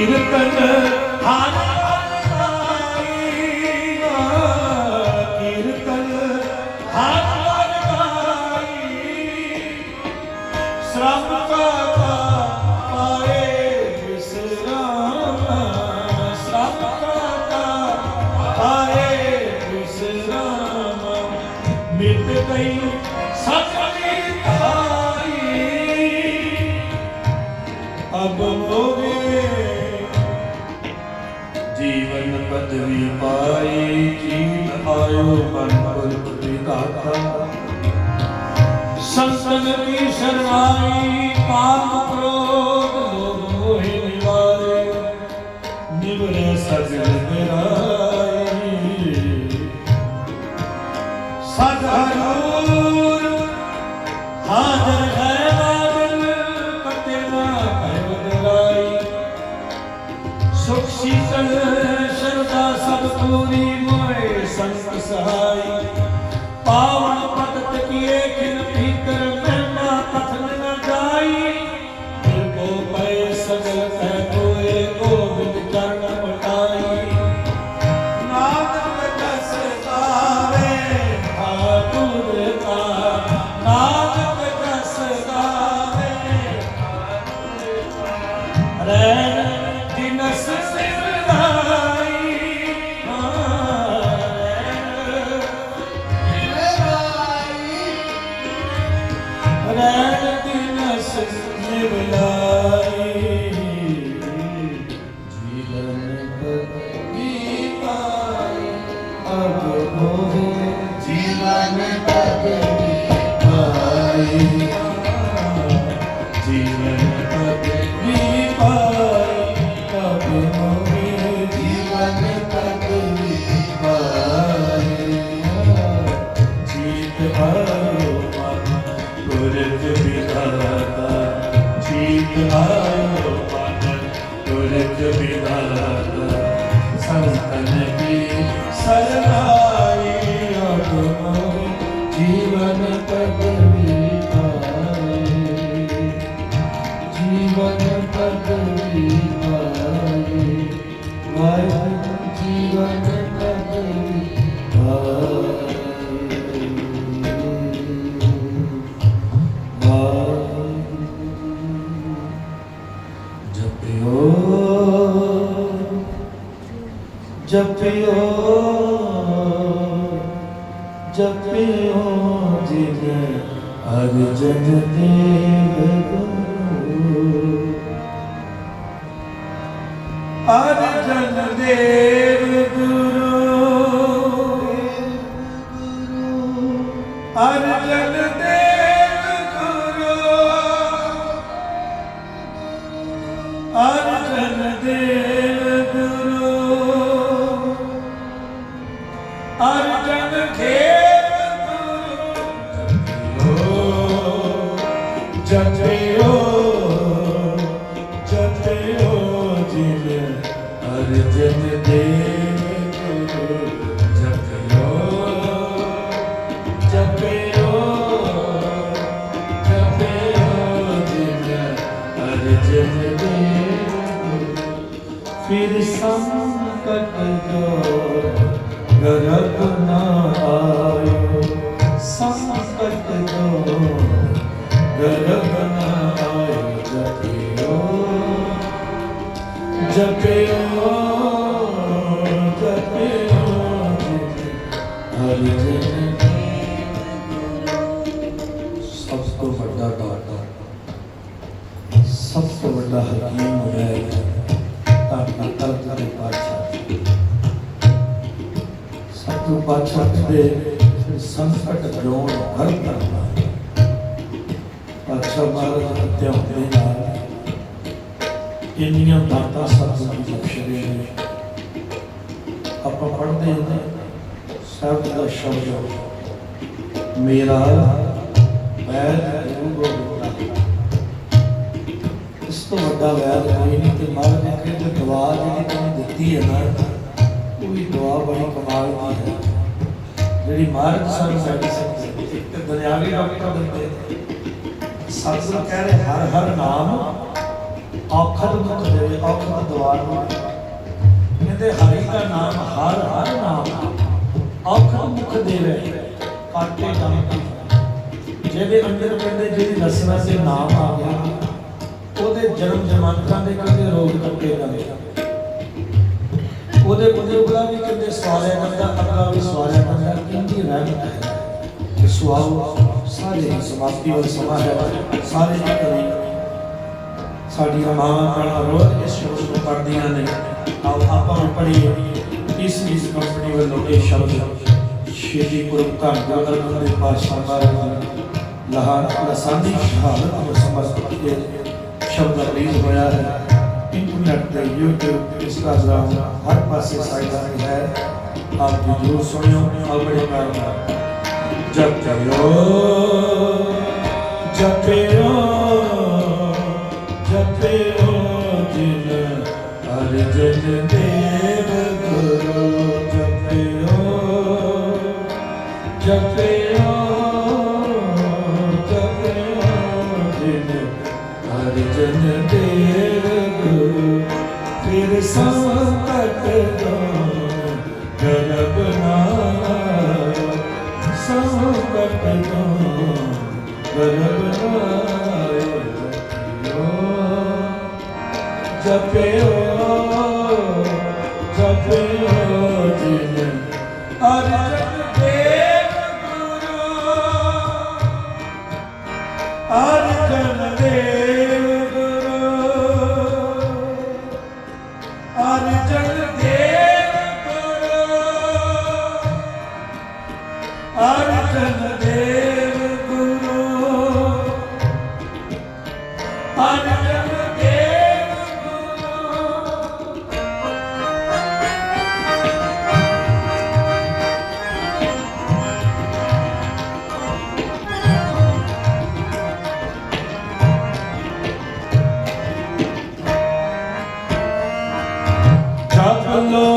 ਕੀਰਤਨ ਹਾਰ જગતી સર્વાઈ પાપ ना me, baby. जपियो जिन हर जन देव हर जन देव गुरु हर जन देव गुरु हर जन देव गुरु हर जन देव ਗਰਬ ਨਾ ਆਇਓ ਸੰਕਟ ਤੋਂ ਗਰਬ ਨਾ ਆਇਓ ਜਪਿਓ ਜਪਿਓ ਜਪਿਓ ਹਰਿ ਜਨ ਸਭ ਤੋਂ ਵੱਡਾ ਦਾਤਾ ਸਭ ਤੋਂ ਵੱਡਾ ਹਕੀਮ ਸਭ ਤੋਂ ਪਾਤਸ਼ਾਹ ਦੇ ਸੰਕਟ ਜੋੜ ਹਰ ਕਰਨਾ ਪਾਤਸ਼ਾਹ ਮਹਾਰਾਜ ਦੇ ਹੁੰਦੇ ਨਾਲ। ਇੰਨੀਆਂ ਦਾਤਾਂ ਸਤਿਗੁਰੂ ਦੀ ਬਖਸ਼ਦੇ ਨੇ। ਆਪਾਂ ਪੜ੍ਹਦੇ ਹਾਂ ਸਭ ਦਾ ਸ਼ਬਦ ਮੇਰਾ ਵੈਦ ਗੁਰੂ ਗੋਬਿੰਦ ਇਸ ਤੋਂ ਵੱਡਾ ਵੈਦ ਕੋਈ ਨਹੀਂ, ਤੇ ਮਹਾਰਾਜ ਨੇ ਕਿਹਾ ਦੁਆ ਜਿਹੜੀ ਤੁਹਾਨੂੰ ਦਿੱਤੀ ਹੈ ਨਾ ਉਹ ਵੀ ਦੁਆ ਬੜੀ ਕਮਾਲ ਦੀ ਹੈ। ਜਿਹੜੀ ਮਹਾਰਾਜ ਸਾਨੂੰ ਸਾਡੀ ਤੇ ਦੁਨਿਆਵੀ ਡਾਕਟਰ ਦਿੰਦੇ ਨੇ। ਕਹਿ ਰਹੇ, ਹਰ ਹਰ ਨਾਮ ਔਖਦ ਮੁਖ ਦੇਵੇ ਔਖਦ ਦਵਾਰ ਨੂੰ ਕਹਿੰਦੇ, ਹਰੀ ਦਾ ਨਾਮ, ਹਰ ਹਰ ਨਾਮ ਔਖਦ ਮੁਖ ਦੇਵੇ ਕਾਟੇ ਕੰਮ ਜਿਹਦੇ ਅੰਦਰ ਕਹਿੰਦੇ ਜਿਹੜੀ ਰਸਨਾ ਤੇ ਨਾਮ ਆ ਗਿਆ, ਉਹਦੇ ਜਨਮ ਜਮਾਨਤਾਂ ਦੇ ਕਹਿੰਦੇ ਰੋਗ ਕੱਟੇ ਜਾਂਦੇ ਉਹਦੇ ਬਜ਼ੁਰਗਾਂ ਵੀ ਕਹਿੰਦੇ ਸਵਾਰਿਆ ਕਰਦਾ ਅੱਗਾ ਵੀ ਸਵਾਰਿਆ ਕਰਦਾ ਕਿੰਦੀ ਰਹਿਮਤ ਹੈ। ਕਿ ਸੁਆਓ ਸਾਰੇ ਹੀ ਸਮਾਪਤੀ ਵੱਲ ਸਮਾਂ ਹੈ। ਸਾਰੇ ਹੀ ਕਰੀ। ਸਾਡੀਆਂ ਮਾਵਾਂ ਭੈਣਾਂ ਰੋਜ਼ ਇਸ ਸ਼ਬਦ ਨੂੰ ਪੜ੍ਹਦੀਆਂ ਨੇ। ਆਓ ਆਪਾਂ ਨੂੰ ਪੜ੍ਹੀਏ। ਇਸ ਇਸ ਕੰਪਨੀ ਵੱਲੋਂ ਇਹ ਸ਼ਬਦ ਸ਼੍ਰੀ ਗੁਰੂ ਧੰਨ ਗੁਰੂ ਅਰਜਨ ਦੇਵ ਪਾਤਸ਼ਾਹ ਮਹਾਰਾਜ ਜੀ ਲਹਾਨ ਲਸਾਨੀ ਸ਼ਹਾਦਤ ਨੂੰ ਸਮਰਪਿਤ ਕੇ ਸ਼ਬਦ ਰਿਲੀਜ਼ ਹੋਇਆ ਹੈ। ਇੰਟਰਨੈਟ ਤੇ YouTube ਇੰਸਟਾਗ੍ਰਾਮ ਹਰ ਪਾਸੇ ਸਾਈਟਾਂ ਤੇ ਹੈ ਆਪ ਜੀ ਜਰੂਰ ਸੁਣਿਓ ਆਪ ਬੜੇ ਪਿਆਰ ਨਾਲ ਜਪ ਜਪਿਓ ਜਪਿਓ ਜਪਿਓ ਜਿਨ ਅਰਜਨ ਦੇਵ ਸੰਕਟ ਦੋ ਗਰਬ ਨਾਇਓ ਸੰਕਟ ਦੋ ਗਰਬ ਨਾਇਓ ਅਰਜਨ ਦੇਵ Allah.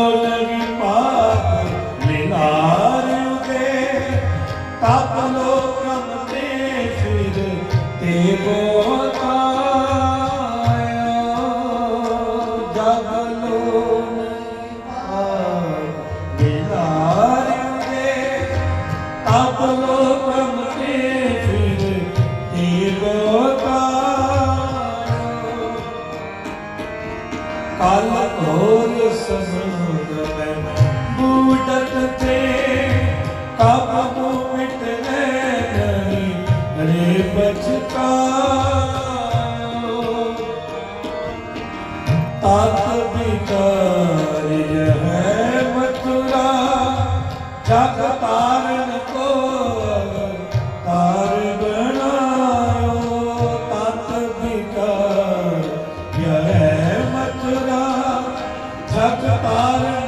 ਕਾਲ ਘੋਰ ਸਮੁਦ ਮੈਂ ਬੂਟਤ ਤੇ ਕਾਬੂ ਮਿਟਨੇ ਨਹੀਂ ਰੇ ਬਚਕਾਇਓ ਤਤ ਵਿਕਾਰ ਹੈ ਮਥੁਰਾ, ਜਗ रखतार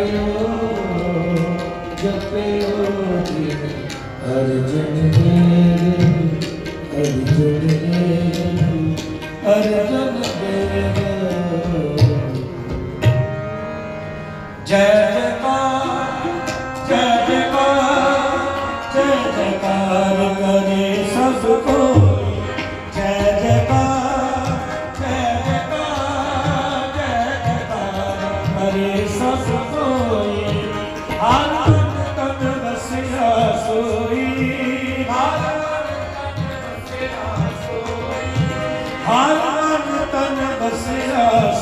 जपयो जपयो हर जन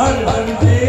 हर हर